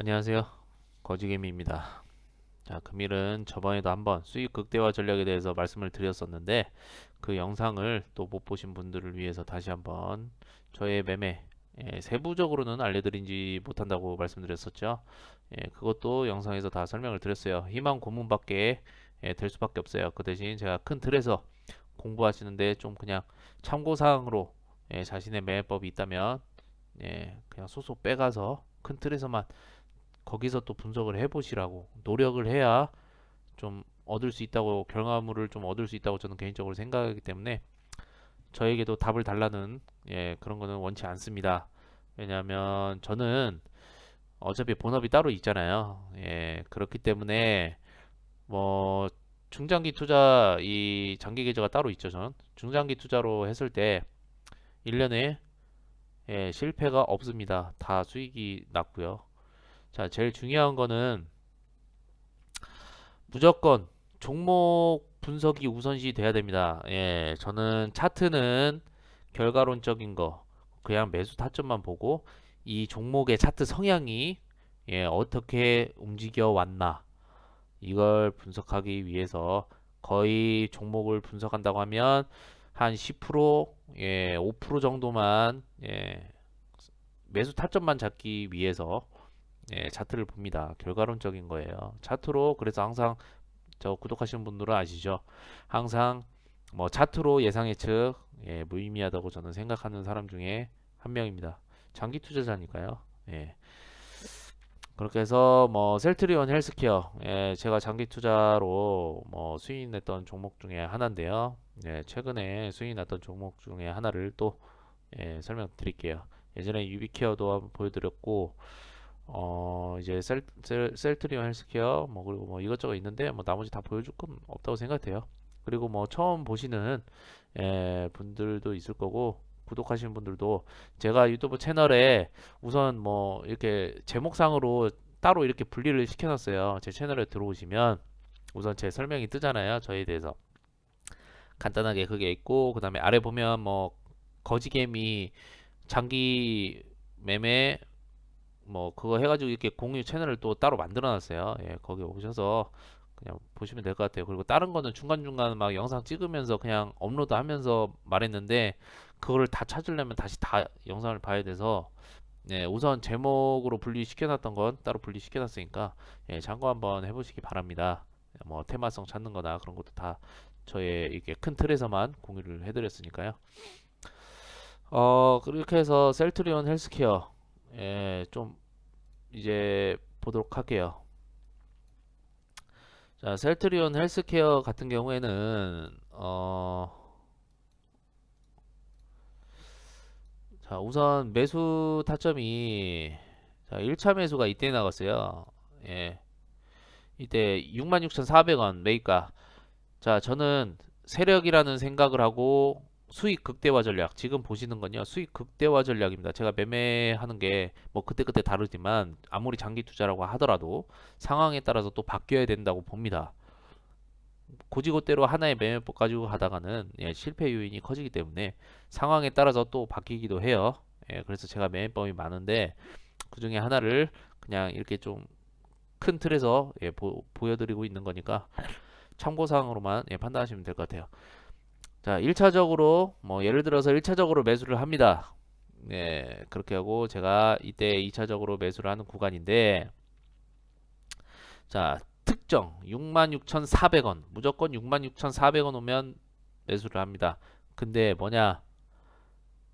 안녕하세요. 거지개미입니다. 자, 금일은 저번에도 한번 수익 극대화 전략에 대해서 말씀을 드렸었는데 그 영상을 또 못 보신 분들을 위해서 다시 한번 저의 매매 예, 세부적으로는 알려드리지 못한다고 말씀드렸었죠. 예, 그것도 영상에서 다 설명을 드렸어요. 희망 고문밖에 예, 될 수밖에 없어요. 그 대신 제가 큰 틀에서 공부하시는데 좀 그냥 참고사항으로 예, 자신의 매매법이 있다면 예, 그냥 소소 빼가서 큰 틀에서만 거기서 또 분석을 해보시라고 노력을 해야 좀 얻을 수 있다고 결과물을 좀 얻을 수 있다고 저는 개인적으로 생각하기 때문에 저에게도 답을 달라는 예, 그런 거는 원치 않습니다. 왜냐하면 저는 어차피 본업이 따로 있잖아요. 예, 그렇기 때문에 뭐 중장기 투자 이 장기 계좌가 따로 있죠. 저는 중장기 투자로 했을 때 1년에 예, 실패가 없습니다. 다 수익이 났고요. 자, 제일 중요한 거는 무조건 종목 분석이 우선시 돼야 됩니다. 예, 저는 차트는 결과론적인 거, 그냥 매수 타점만 보고 이 종목의 차트 성향이 예, 어떻게 움직여 왔나 이걸 분석하기 위해서 거의 종목을 분석한다고 하면 한 10%, 예, 5% 정도만 예, 매수 타점만 잡기 위해서 예, 차트를 봅니다. 결과론적인 거예요. 차트로 그래서 항상 저 구독하시는 분들은 아시죠? 항상 뭐 차트로 예상 예측 예, 무의미하다고 저는 생각하는 사람 중에 한 명입니다. 장기 투자자니까요. 예. 그렇게 해서 뭐 셀트리온 헬스케어 예, 제가 장기 투자로 뭐 수익 냈던 종목 중에 하나인데요. 예, 최근에 수익 났던 종목 중에 하나를 또 예, 설명드릴게요. 예전에 유비케어도 한번 보여드렸고 어 이제 셀, 셀, 셀트리온 헬스케어 뭐 그리고 뭐 이것저것 있는데 뭐 나머지 다 보여줄 건 없다고 생각돼요. 그리고 뭐 처음 보시는 예, 분들도 있을 거고 구독하시는 분들도 제가 유튜브 채널에 우선 뭐 이렇게 제목상으로 따로 이렇게 분리를 시켜놨어요. 제 채널에 들어오시면 우선 제 설명이 뜨잖아요. 저에 대해서 간단하게 그게 있고 그 다음에 아래 보면 뭐 거지개미 장기 매매 뭐 그거 해가지고 이렇게 공유 채널을 또 따로 만들어놨어요. 예, 거기 오셔서 그냥 보시면 될 것 같아요. 그리고 다른 거는 중간중간 막 영상 찍으면서 그냥 업로드하면서 말했는데 그거를 다 찾으려면 다시 다 영상을 봐야 돼서 예, 우선 제목으로 분리시켜놨던 건 따로 분리시켜놨으니까 예, 참고 한번 해보시기 바랍니다. 뭐 테마성 찾는 거나 그런 것도 다 저의 이렇게 큰 틀에서만 공유를 해드렸으니까요. 어, 그렇게 해서 셀트리온 헬스케어 예, 좀 이제 보도록 할게요. 자, 셀트리온 헬스케어 같은 경우에는 어, 자, 우선 매수 타점이 자, 1차 매수가 이때 나갔어요. 예. 이때 66,400원 매입가. 자, 저는 세력이라는 생각을 하고 수익 극대화 전략. 지금 보시는 건요. 수익 극대화 전략입니다. 제가 매매하는 게 뭐 그때그때 다르지만 아무리 장기 투자라고 하더라도 상황에 따라서 또 바뀌어야 된다고 봅니다. 고지고대로 하나의 매매법 가지고 가다가는 예, 실패 요인이 커지기 때문에 상황에 따라서 또 바뀌기도 해요. 예, 그래서 제가 매매법이 많은데 그 중에 하나를 그냥 이렇게 좀 큰 틀에서 예, 보, 여드리고 있는 거니까 참고사항으로만 예, 판단하시면 될 것 같아요. 자, 1차적으로 뭐 예를 들어서 1차적으로 매수를 합니다. 예, 그렇게 하고 제가 이때 2차적으로 매수를 하는 구간인데 자, 특정 66,400원 무조건 66,400원 오면 매수를 합니다. 근데 뭐냐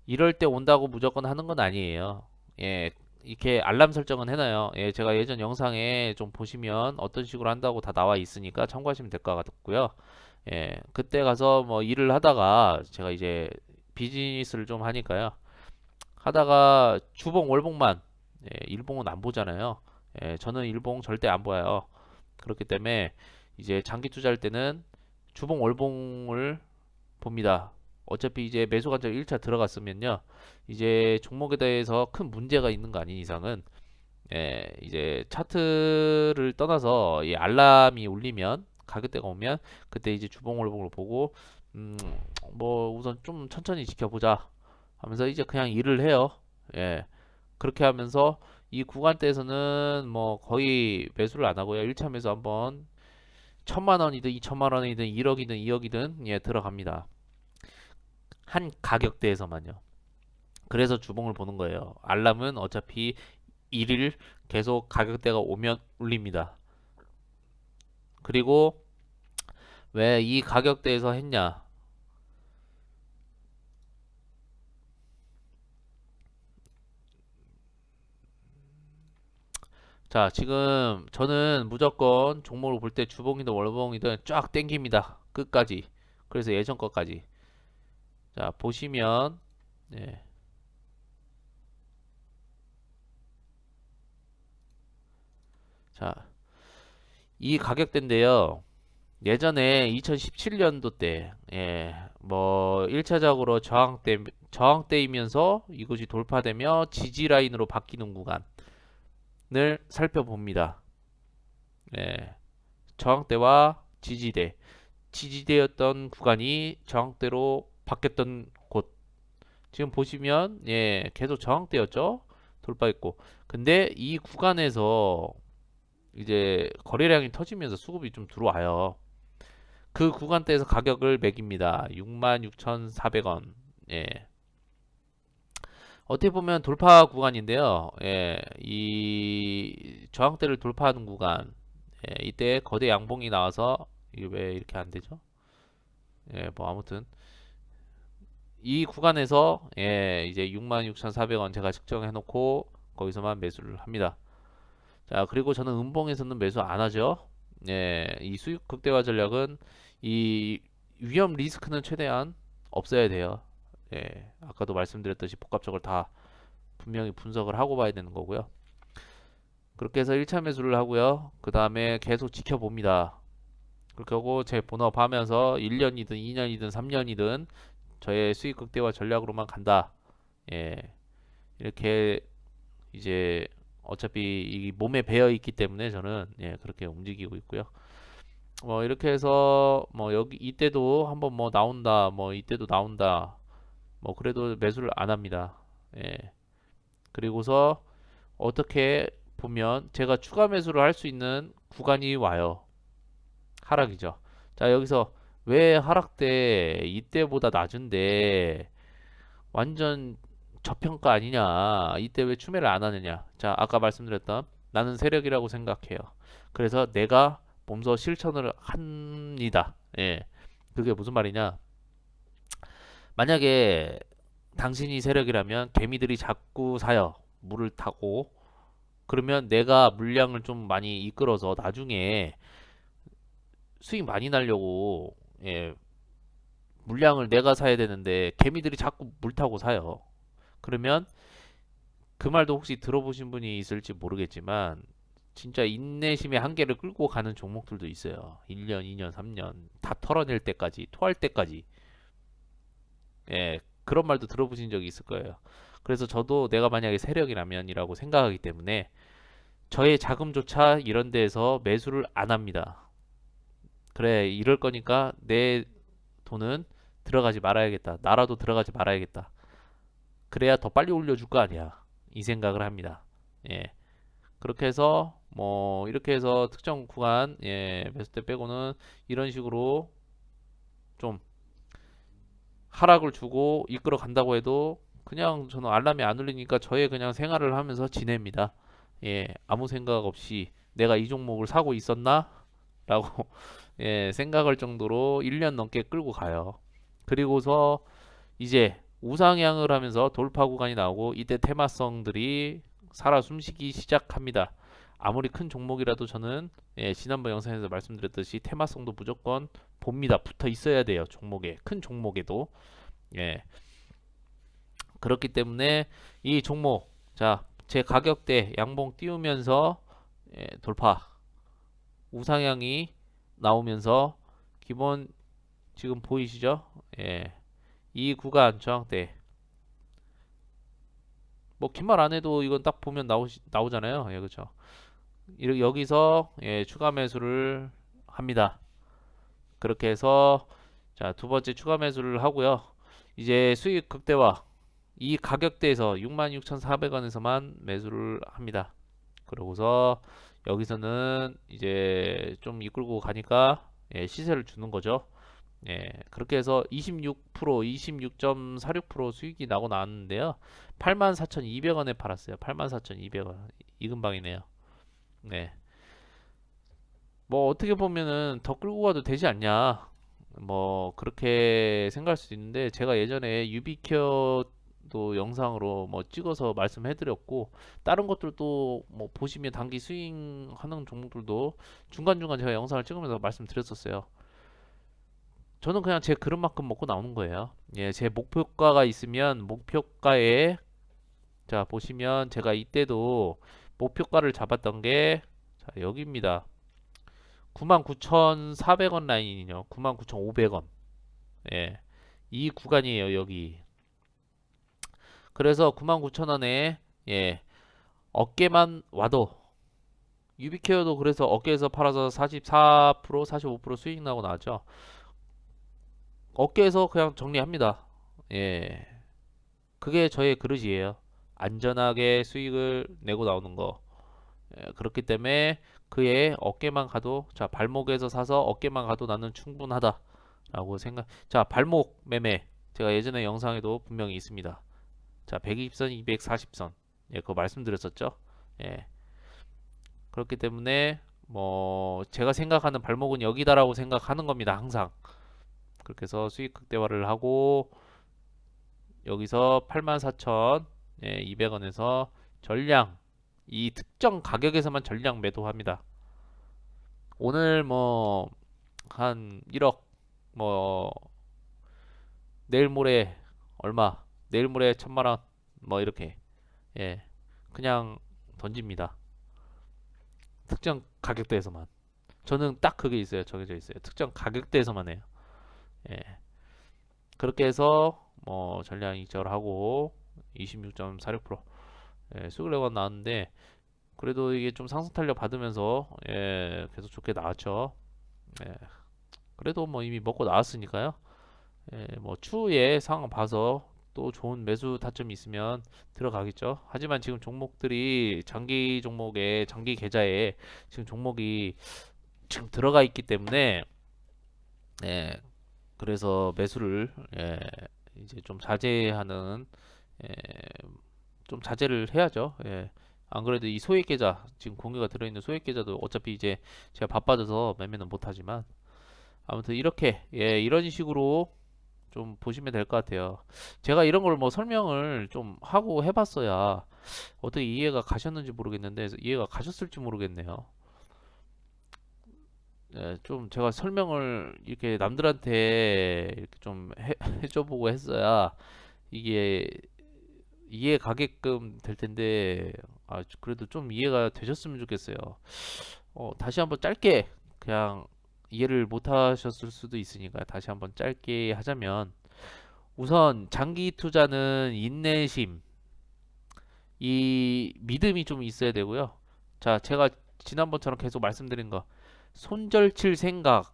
이럴 때 온다고 무조건 하는 건 아니에요. 예, 이렇게 알람 설정은 해놔요. 예, 제가 예전 영상에 좀 보시면 어떤 식으로 한다고 다 나와 있으니까 참고하시면 될 것 같고요. 예, 그때 가서 뭐 일을 하다가 제가 이제 비즈니스를 좀 하니까요. 하다가 주봉 월봉만 예, 일봉은 안 보잖아요. 예, 저는 일봉 절대 안 보아요. 그렇기 때문에 이제 장기 투자할 때는 주봉 월봉을 봅니다. 어차피 이제 매수 관점 1차 들어갔으면요. 이제 종목에 대해서 큰 문제가 있는 거 아닌 이상은 예, 이제 차트를 떠나서 이 알람이 울리면 가격대가 오면 그때 이제 주봉 월봉을 보고 음, 뭐 우선 좀 천천히 지켜보자 하면서 이제 그냥 일을 해요. 예. 그렇게 하면서 이 구간대에서는 뭐 거의 매수를 안 하고요. 1차 매수 한번 천만 원이든 2천만 원이든 1억이든 2억이든 예 들어갑니다. 한 가격대에서만요. 그래서 주봉을 보는 거예요. 알람은 어차피 1일 계속 가격대가 오면 울립니다. 그리고 왜 이 가격대에서 했냐? 자, 지금 저는 무조건 종목을 볼 때 주봉이든 월봉이든 쫙 땡깁니다. 끝까지. 그래서 예전 것까지. 자, 보시면 네. 자, 이 가격대인데요. 예전에 2017년도 때, 예, 뭐 1차적으로 저항대 저항대이면서 이것이 돌파되며 지지 라인으로 바뀌는 구간을 살펴봅니다. 예, 저항대와 지지대, 지지대였던 구간이 저항대로 바뀌었던 곳. 지금 보시면 예, 계속 저항대였죠. 돌파했고. 근데 이 구간에서 이제 거래량이 터지면서 수급이 좀 들어와요. 그 구간대에서 가격을 매깁니다. 66,400원. 예. 어떻게 보면 돌파 구간인데요. 예. 이 저항대를 돌파하는 구간. 예. 이때 거대 양봉이 나와서 이게 왜 이렇게 안 되죠? 예, 뭐 아무튼 이 구간에서 예, 이제 66,400원 제가 측정해 놓고 거기서만 매수를 합니다. 자, 그리고 저는 음봉에서는 매수 안 하죠. 예, 이 수익 극대화 전략은 이 위험 리스크는 최대한 없어야 돼요. 예, 아까도 말씀드렸듯이 복합적으로 다 분명히 분석을 하고 봐야 되는 거고요. 그렇게 해서 1차 매수를 하고요. 그 다음에 계속 지켜봅니다. 그렇게 하고 제 본업 하면서 1년이든 2년이든 3년이든 저의 수익 극대화 전략으로만 간다. 예, 이렇게 이제 어차피 이 몸에 배어 있기 때문에 저는 예, 그렇게 움직이고 있고요. 뭐 이렇게 해서 뭐 여기 이때도 한번 뭐 나온다, 뭐 이때도 나온다. 뭐 그래도 매수를 안 합니다. 예. 그리고서 어떻게 보면 제가 추가 매수를 할 수 있는 구간이 와요. 하락이죠. 자, 여기서 왜 하락대 이때보다 낮은데 완전 저평가 아니냐. 이때 왜 추매를 안 하느냐. 자, 아까 말씀드렸던 나는 세력이라고 생각해요. 그래서 내가 몸소 실천을 합니다. 예. 그게 무슨 말이냐. 만약에 당신이 세력이라면 개미들이 자꾸 사요. 물을 타고. 그러면 내가 물량을 좀 많이 이끌어서 나중에 수익 많이 나려고 예, 물량을 내가 사야 되는데 개미들이 자꾸 물 타고 사요. 그러면 그 말도 혹시 들어보신 분이 있을지 모르겠지만 진짜 인내심의 한계를 끌고 가는 종목들도 있어요. 1년, 2년, 3년 다 털어낼 때까지, 토할 때까지. 예, 그런 말도 들어보신 적이 있을 거예요. 그래서 저도 내가 만약에 세력이라면이라고 생각하기 때문에 저의 자금조차 이런 데에서 매수를 안 합니다. 그래, 이럴 거니까 내 돈은 들어가지 말아야겠다. 나라도 들어가지 말아야겠다. 그래야 더 빨리 올려줄 거 아니야. 이 생각을 합니다. 예. 그렇게 해서 뭐 이렇게 해서 특정 구간 예, 베스트 빼고는 이런 식으로 좀 하락을 주고 이끌어 간다고 해도 그냥 저는 알람이 안 울리니까 저의 그냥 생활을 하면서 지냅니다. 예, 아무 생각 없이 내가 이 종목을 사고 있었나? 라고 예, 생각할 정도로 1년 넘게 끌고 가요. 그리고서 이제 우상향을 하면서 돌파 구간이 나오고 이때 테마성들이 살아 숨쉬기 시작합니다. 아무리 큰 종목이라도 저는 예, 지난번 영상에서 말씀드렸듯이 테마성도 무조건 봅니다. 붙어 있어야 돼요. 종목에 큰 종목에도 예. 그렇기 때문에 이 종목 자 제 가격대 양봉 띄우면서 예, 돌파 우상향이 나오면서 기본 지금 보이시죠? 예. 이 구간 저항대 뭐 긴 말 안 해도 이건 딱 보면 나오 나오잖아요. 예, 그렇죠. 이렇게 여기서 예, 추가 매수를 합니다. 그렇게 해서 자, 두 번째 추가 매수를 하고요. 이제 수익 극대화 이 가격대에서 66,400원에서만 매수를 합니다. 그러고서 여기서는 이제 좀 이끌고 가니까 예, 시세를 주는 거죠. 예, 그렇게 해서 26%, 26.46% 수익이 나고 나왔는데요. 84,200원에 팔았어요. 84,200원. 이 근방이네요. 네. 뭐 어떻게 보면은 더 끌고 가도 되지 않냐. 뭐 그렇게 생각할 수 있는데 제가 예전에 유비큐어도 영상으로 뭐 찍어서 말씀해 드렸고 다른 것들도 뭐 보시면 단기 스윙 하는 종목들도 중간중간 제가 영상을 찍으면서 말씀드렸었어요. 저는 그냥 제 그릇만큼 먹고 나오는 거예요. 예, 제 목표가가 있으면 목표가에 자 보시면 제가 이때도 목표가를 잡았던 게 자, 여기입니다. 99,400원 라인이요. 99,500원. 예. 이 구간이에요, 여기. 그래서 99,000원에 예. 어깨만 와도 유비케어도 그래서 어깨에서 팔아서 44%, 45% 수익 나고 나죠. 어깨에서 그냥 정리합니다. 예. 그게 저의 그릇이에요. 안전하게 수익을 내고 나오는 거. 예, 그렇기 때문에 그의 어깨만 가도 자 발목에서 사서 어깨만 가도 나는 충분하다 라고 생각. 자 발목 매매 제가 예전에 영상에도 분명히 있습니다. 자 120선, 240선 예 그거 말씀드렸었죠. 예 그렇기 때문에 뭐 제가 생각하는 발목은 여기다라고 생각하는 겁니다 항상. 그렇게 해서 수익 극대화를 하고 여기서 84,200원에서 예, 전량 이 특정 가격에서만 전량 매도합니다. 오늘 뭐 한 1억 뭐 내일 모레 얼마 내일 모레 천만 원 뭐 이렇게 예 그냥 던집니다. 특정 가격대에서만 저는 딱 그게 있어요 정해져 있어요 특정 가격대에서만 해요 예 그렇게 해서 뭐 전량 이적을 하고 26.46% 예, 수그레가 나왔는데 그래도 이게 좀 상승 탄력 받으면서 예, 계속 좋게 나왔죠. 예, 그래도 뭐 이미 먹고 나왔으니까요. 예, 뭐 추후에 상황 봐서 또 좋은 매수 타점이 있으면 들어가겠죠. 하지만 지금 종목들이 장기 종목에 장기 계좌에 지금 종목이 지금 들어가 있기 때문에 예, 그래서 매수를 예, 이제 좀 자제하는 예, 좀 자제를 해야죠. 예. 안 그래도 이 소액 계좌 지금 공유가 들어있는 소액 계좌도 어차피 이제 제가 바빠져서 매매는 못하지만 아무튼 이렇게 예 이런 식으로 좀 보시면 될 것 같아요. 제가 이런 걸 뭐 설명을 좀 하고 해봤어야 어떻게 이해가 가셨는지 모르겠는데 이해가 가셨을지 모르겠네요. 예, 좀 제가 설명을 이렇게 남들한테 이렇게 좀 해, 해줘보고 했어야 이게 이해 가게끔 될 텐데 아 그래도 좀 이해가 되셨으면 좋겠어요. 어, 다시 한번 짧게 그냥 이해를 못 하셨을 수도 있으니까 다시 한번 짧게 하자면 우선 장기 투자는 인내심 이 믿음이 좀 있어야 되고요. 자, 제가 지난번처럼 계속 말씀드린 거 손절칠 생각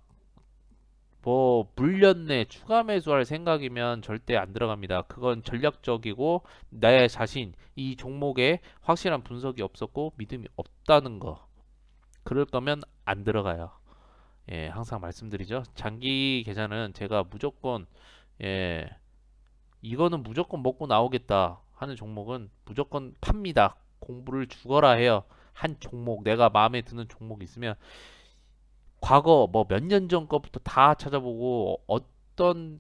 뭐내 추가 매수할 생각이면 절대 안 들어갑니다. 그건 전략적이고 내 자신 이 종목에 확실한 분석이 없었고 믿음이 없다는 거. 그럴 거면 안 들어가요. 예, 항상 말씀드리죠. 장기 계좌는 제가 무조건 예, 이거는 무조건 먹고 나오겠다 하는 종목은 무조건 팝니다. 공부를 죽어라 해요. 한 종목 내가 마음에 드는 종목 있으면 과거 뭐 몇 년 전 거부터 다 찾아보고 어떤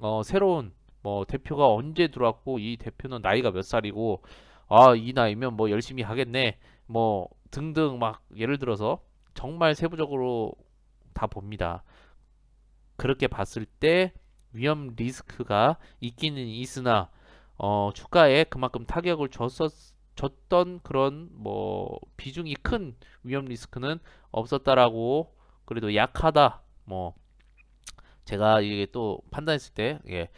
어, 새로운 뭐 대표가 언제 들어왔고 이 대표는 나이가 몇 살이고 아 이 나이면 뭐 열심히 하겠네 뭐 등등 막 예를 들어서 정말 세부적으로 다 봅니다. 그렇게 봤을 때 위험 리스크가 있기는 있으나 어, 주가에 그만큼 타격을 줬었 줬던 그런 뭐 비중이 큰 위험 리스크는 없었다라고 그래도 약하다 뭐 제가 이게 또 판단했을 때 예.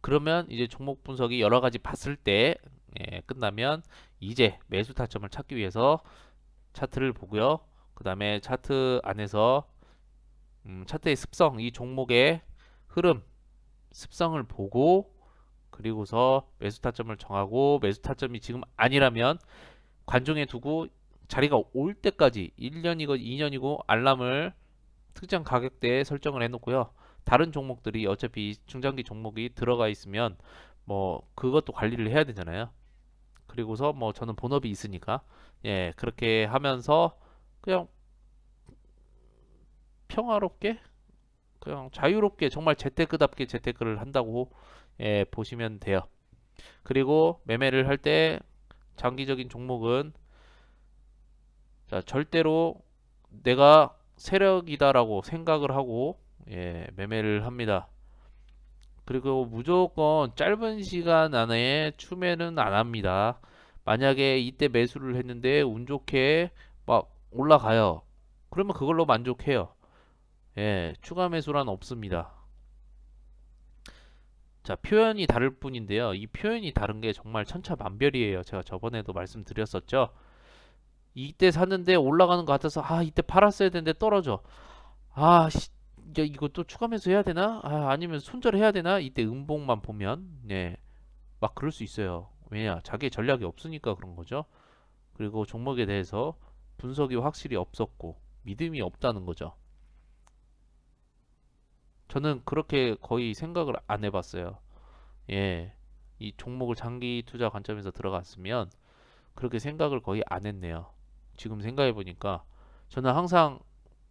그러면 이제 종목 분석이 여러 가지 봤을 때 예, 끝나면 이제 매수 타점을 찾기 위해서 차트를 보고요. 그 다음에 차트 안에서 음, 차트의 습성, 이 종목의 흐름, 습성을 보고 그리고서 매수 타점을 정하고 매수 타점이 지금 아니라면 관중에 두고 자리가 올 때까지 1년이고 2년이고 알람을 특정 가격대에 설정을 해놓고요. 다른 종목들이 어차피 중장기 종목이 들어가 있으면 뭐 그것도 관리를 해야 되잖아요. 그리고서 뭐 저는 본업이 있으니까 예 그렇게 하면서 그냥 평화롭게 그냥 자유롭게 정말 재테크답게 재테크를 한다고 예, 보시면 돼요. 그리고 매매를 할 때 장기적인 종목은 자, 절대로 내가 세력이다라고 생각을 하고 예, 매매를 합니다. 그리고 무조건 짧은 시간 안에 추매는 안 합니다. 만약에 이때 매수를 했는데 운 좋게 막 올라가요. 그러면 그걸로 만족해요. 예, 추가 매수란 없습니다. 자, 표현이 다를 뿐인데요. 이 표현이 다른 게 정말 천차만별이에요. 제가 저번에도 말씀드렸었죠. 이때 샀는데 올라가는 것 같아서 아, 이때 팔았어야 되는데 떨어져. 아, 씨, 야, 이거 또 추가 매수해야 되나? 아, 아니면 손절해야 되나? 이때 음봉만 보면 네. 막 그럴 수 있어요. 왜냐? 자기의 전략이 없으니까 그런 거죠. 그리고 종목에 대해서 분석이 확실히 없었고 믿음이 없다는 거죠. 저는 그렇게 거의 생각을 안 해봤어요. 예. 이 종목을 장기 투자 관점에서 들어갔으면 그렇게 생각을 거의 안 했네요. 지금 생각해 보니까 저는 항상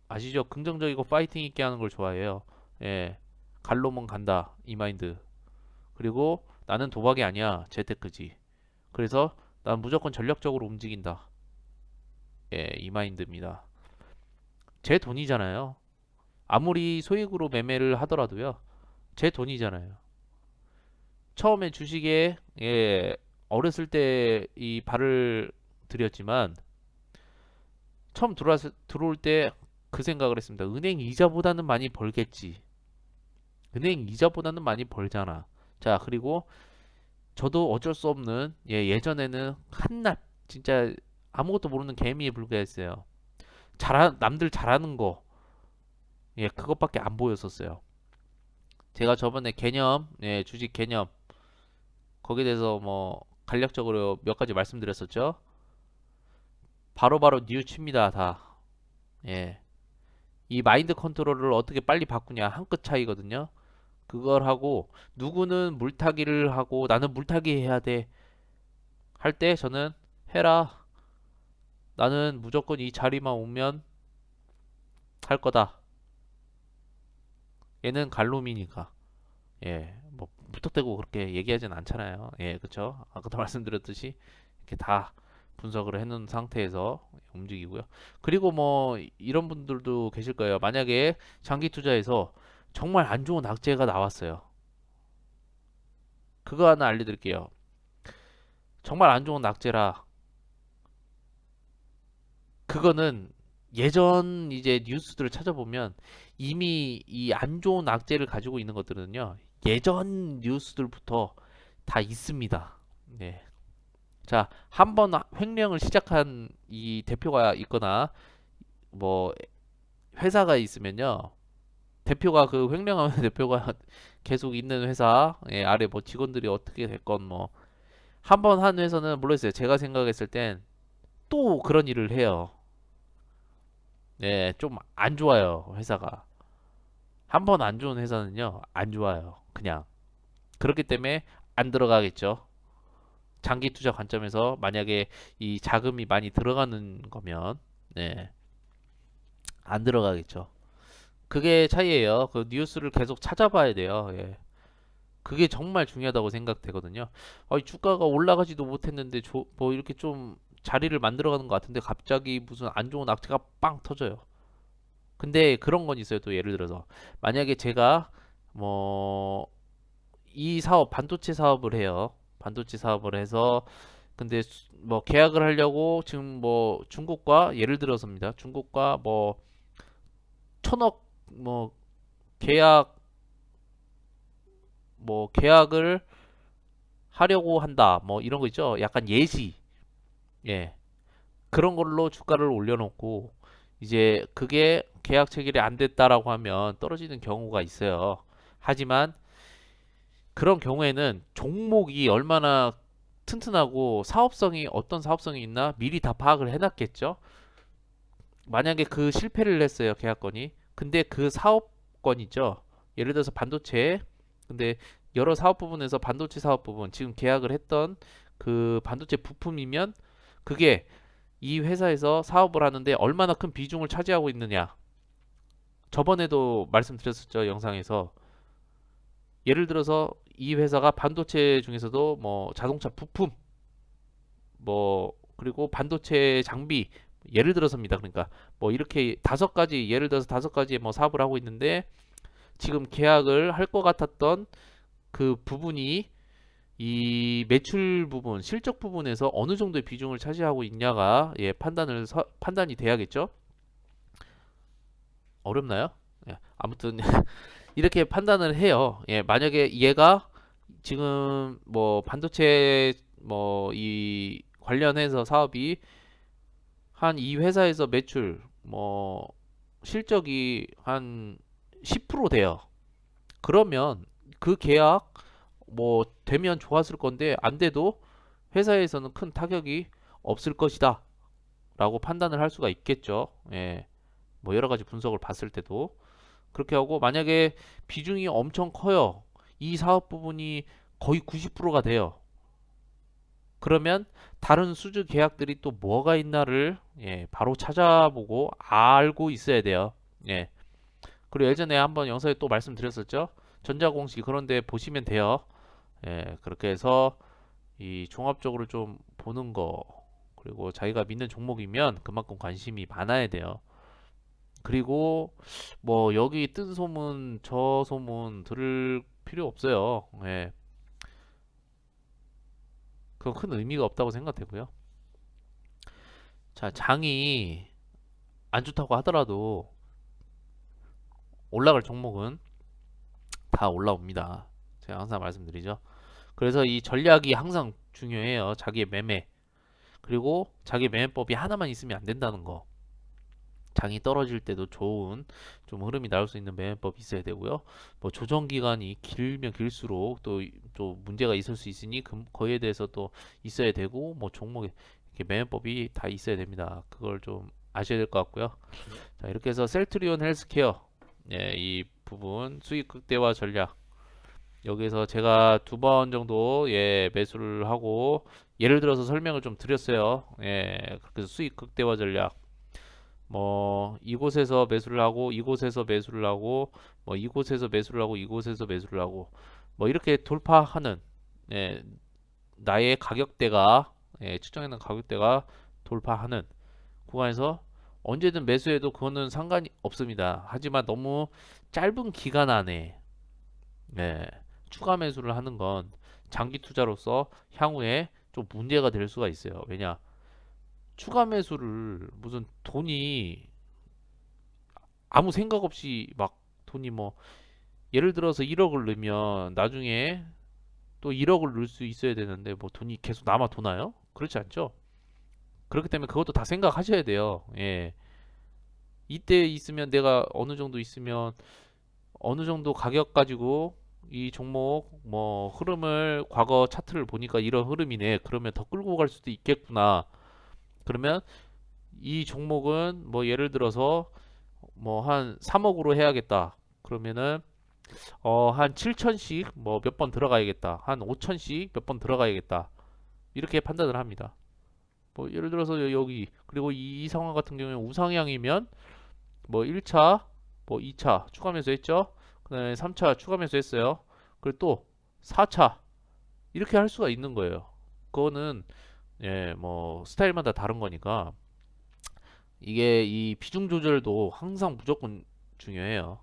아시죠? 긍정적이고 파이팅 있게 하는 걸 좋아해요. 예. 갈로만 간다. 이 마인드. 그리고 나는 도박이 아니야. 재테크지. 그래서 난 무조건 전략적으로 움직인다. 예, 이 마인드입니다. 제 돈이잖아요. 아무리 소액으로 매매를 하더라도요. 제 돈이잖아요. 처음에 주식에 예, 어렸을 때 이 발을 들였지만 처음 들어왔, 들어올 때 그 생각을 했습니다. 은행 이자보다는 많이 벌겠지. 은행 이자보다는 많이 벌잖아. 자, 그리고 저도 어쩔 수 없는 예, 예전에는 한낱 진짜 아무것도 모르는 개미에 불과했어요. 잘하, 남들 잘하는 거 예, 그것밖에 안 보였었어요. 제가 저번에 개념, 예, 주식 개념 거기에 대해서 뭐 간략적으로 몇 가지 말씀드렸었죠. 바로바로 뉘우칩니다, 다. 예. 이 마인드 컨트롤을 어떻게 빨리 바꾸냐 한 끗 차이거든요. 그걸 하고 누구는 물타기를 하고 나는 물타기 해야 돼. 할 때 저는 해라. 나는 무조건 이 자리만 오면 할 거다. 얘는 갈로미니까. 예. 뭐 무턱대고 그렇게 얘기하진 않잖아요. 예, 그쵸? 아까도 말씀드렸듯이 이렇게 다 분석을 해놓은 상태에서 움직이고요. 그리고 뭐 이런 분들도 계실 거예요. 만약에 장기 투자에서 정말 안 좋은 악재가 나왔어요. 그거 하나 알려드릴게요. 정말 안 좋은 악재라 그거는 예전 이제 뉴스들을 찾아보면 이미 이 안 좋은 악재를 가지고 있는 것들은요. 예전 뉴스들부터 다 있습니다. 네. 자, 한 번 횡령을 시작한 이 대표가 있거나 뭐 회사가 있으면요. 대표가 그 횡령하는 대표가 계속 있는 회사 예, 아래 뭐 직원들이 어떻게 됐건 뭐 한 번한 회사는 모르겠어요. 제가 생각했을 땐 또 그런 일을 해요. 네, 좀안 좋아요, 회사가. 한 번 안 좋은 회사는요, 안 좋아요. 그냥. 그렇기 때문에 안 들어가겠죠. 장기 투자 관점에서 만약에 이 자금이 많이 들어가는 거면, 네, 안 들어가겠죠. 그게 차이예요. 그 뉴스를 계속 찾아봐야 돼요. 예. 그게 정말 중요하다고 생각되거든요. 아, 이 주가가 올라가지도 못했는데 조, 뭐 이렇게 좀 자리를 만들어가는 것 같은데 갑자기 무슨 안 좋은 악재가 빵 터져요. 근데 그런 건 있어요. 또 예를 들어서 만약에 제가 뭐 이 사업 반도체 사업을 해요. 반도체 사업을 해서 근데 수- 뭐 계약을 하려고 지금 뭐 중국과 예를 들어서입니다. 중국과 뭐 천억 뭐 계약 뭐 계약을 하려고 한다. 뭐 이런 거 있죠. 약간 예시. 예. 그런 걸로 주가를 올려놓고 이제 그게 계약 체결이 안 됐다라고 하면 떨어지는 경우가 있어요. 하지만 그런 경우에는 종목이 얼마나 튼튼하고 사업성이 어떤 사업성이 있나 미리 다 파악을 해놨겠죠. 만약에 그 실패를 했어요 계약건이. 근데 그 사업건이죠. 예를 들어서 반도체. 근데 여러 사업 부분에서 반도체 사업 부분 지금 계약을 했던 그 반도체 부품이면 그게 이 회사에서 사업을 하는데 얼마나 큰 비중을 차지하고 있느냐. 저번에도 말씀드렸었죠 영상에서 예를 들어서 이 회사가 반도체 중에서도 뭐 자동차 부품 뭐 그리고 반도체 장비 예를 들어서입니다. 그러니까 뭐 이렇게 다섯 가지 예를 들어서 다섯 가지의 뭐 사업을 하고 있는데 지금 계약을 할 것 같았던 그 부분이 이 매출 부분, 실적 부분에서 어느 정도의 비중을 차지하고 있냐가 예, 판단을 서- 판단이 돼야겠죠. 어렵나요? 예, 아무튼 이렇게 판단을 해요. 예, 만약에 얘가 지금 뭐 반도체 뭐 이 관련해서 사업이 한 이 회사에서 매출 뭐 실적이 한 10% 돼요. 그러면 그 계약 뭐 되면 좋았을 건데 안 돼도 회사에서는 큰 타격이 없을 것이다 라고 판단을 할 수가 있겠죠. 예. 뭐 여러 가지 분석을 봤을 때도 그렇게 하고 만약에 비중이 엄청 커요. 이 사업 부분이 거의 90%가 돼요. 그러면 다른 수주 계약들이 또 뭐가 있나를 예, 바로 찾아보고 알고 있어야 돼요. 예. 그리고 예전에 한번 영상에 또 말씀드렸었죠. 전자공시 그런데 보시면 돼요. 예, 그렇게 해서 이 종합적으로 좀 보는 거 그리고 자기가 믿는 종목이면 그만큼 관심이 많아야 돼요. 그리고 뭐 여기 뜬 소문 저 소문 들을 필요 없어요. 예. 그건 큰 의미가 없다고 생각되고요. 자, 장이 안 좋다고 하더라도 올라갈 종목은 다 올라옵니다. 제가 항상 말씀드리죠. 그래서 이 전략이 항상 중요해요. 자기의 매매. 그리고 자기 매매법이 하나만 있으면 안 된다는 거. 장이 떨어질 때도 좋은 좀 흐름이 나올 수 있는 매매법이 있어야 되고요. 뭐 조정 기간이 길면 길수록 또, 또 문제가 있을 수 있으니 그, 거기에 대해서 또 있어야 되고 뭐 종목에 매매법이 다 있어야 됩니다. 그걸 좀 아셔야 될 것 같고요. 자, 이렇게 해서 셀트리온 헬스케어 예, 이 부분 수익 극대화 전략 여기서 제가 두 번 정도 예, 매수를 하고 예를 들어서 설명을 좀 드렸어요. 예, 그래서 수익 극대화 전략 뭐 이곳에서 매수를 하고 이곳에서 매수를 하고 뭐 이곳에서 매수를 하고 이곳에서 매수를 하고 뭐 이렇게 돌파하는 예, 나의 가격대가 예, 측정해놓은 가격대가 돌파하는 구간에서 언제든 매수해도 그거는 상관이 없습니다. 하지만 너무 짧은 기간 안에 예, 추가 매수를 하는 건 장기 투자로서 향후에 좀 문제가 될 수가 있어요. 왜냐? 추가 매수를 무슨 돈이 아무 생각 없이 막 돈이 뭐 예를 들어서 1억을 넣으면 나중에 또 1억을 넣을 수 있어야 되는데 뭐 돈이 계속 남아 도나요? 그렇지 않죠? 그렇기 때문에 그것도 다 생각하셔야 돼요. 예. 이때 있으면 내가 어느 정도 있으면 어느 정도 가격 가지고 이 종목 뭐 흐름을 과거 차트를 보니까 이런 흐름이네. 그러면 더 끌고 갈 수도 있겠구나. 그러면 이 종목은 뭐 예를 들어서 뭐 한 3억으로 해야겠다. 그러면은 어 한 7천씩 뭐 몇 번 들어가야겠다. 한 5천씩 몇 번 들어가야겠다. 이렇게 판단을 합니다. 뭐 예를 들어서 여- 여기 그리고 이, 이 상황 같은 경우에 우상향이면 뭐 1차, 뭐 2차 추가 매수했죠. 그다음에 3차 추가 매수했어요. 그리고 또 4차 이렇게 할 수가 있는 거예요. 그거는 예, 뭐 스타일마다 다른 거니까 이게 이 비중 조절도 항상 무조건 중요해요.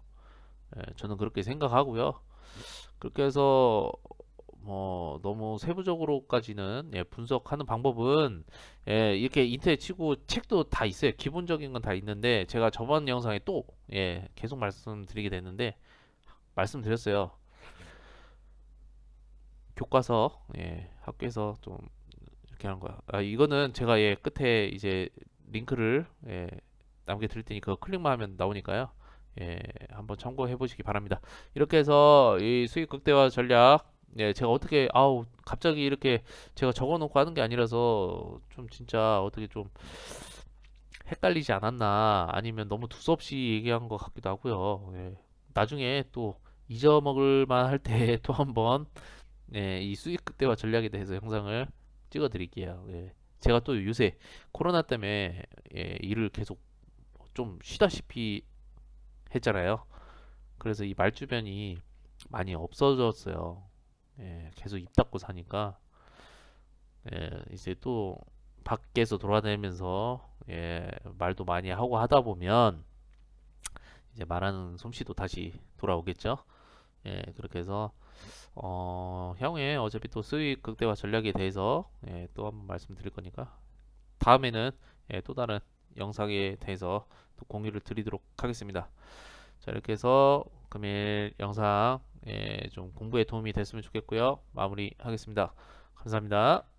예, 저는 그렇게 생각하고요. 그렇게 해서 뭐 너무 세부적으로까지는 예, 분석하는 방법은 예, 이렇게 인터넷 치고 책도 다 있어요. 기본적인 건 다 있는데 제가 저번 영상에 또 예, 계속 말씀드리게 됐는데 말씀드렸어요. 교과서 예, 학교에서 좀 이렇게 하는 거야. 아, 이거는 제가 예, 끝에 이제 링크를 예, 남겨 드릴 테니 그거 클릭만 하면 나오니까요. 예, 한번 참고해 보시기 바랍니다. 이렇게 해서 이 수익 극대화 전략 예, 제가 어떻게 아우 갑자기 이렇게 제가 적어 놓고 하는 게 아니라서 좀 진짜 어떻게 좀 헷갈리지 않았나 아니면 너무 두서없이 얘기한 것 같기도 하고요. 예. 나중에 또 잊어먹을 만할 때 또 한번 예, 이 수익 극대화 전략에 대해서 영상을 찍어 드릴게요. 예. 제가 또 요새 코로나 때문에 예, 일을 계속 좀 쉬다시피 했잖아요. 그래서 이 말주변이 많이 없어졌어요. 예, 계속 입 닫고 사니까 예, 이제 또 밖에서 돌아다니면서 예, 말도 많이 하고 하다 보면 이제 말하는 솜씨도 다시 돌아오겠죠. 예, 그렇게 해서 어, 향후에 어차피 또 수익 극대화 전략에 대해서 예, 또 한번 말씀드릴 거니까 다음에는 예, 또 다른 영상에 대해서 또 공유를 드리도록 하겠습니다. 자, 이렇게 해서 금일 영상 예, 좀 공부에 도움이 됐으면 좋겠고요. 마무리하겠습니다. 감사합니다.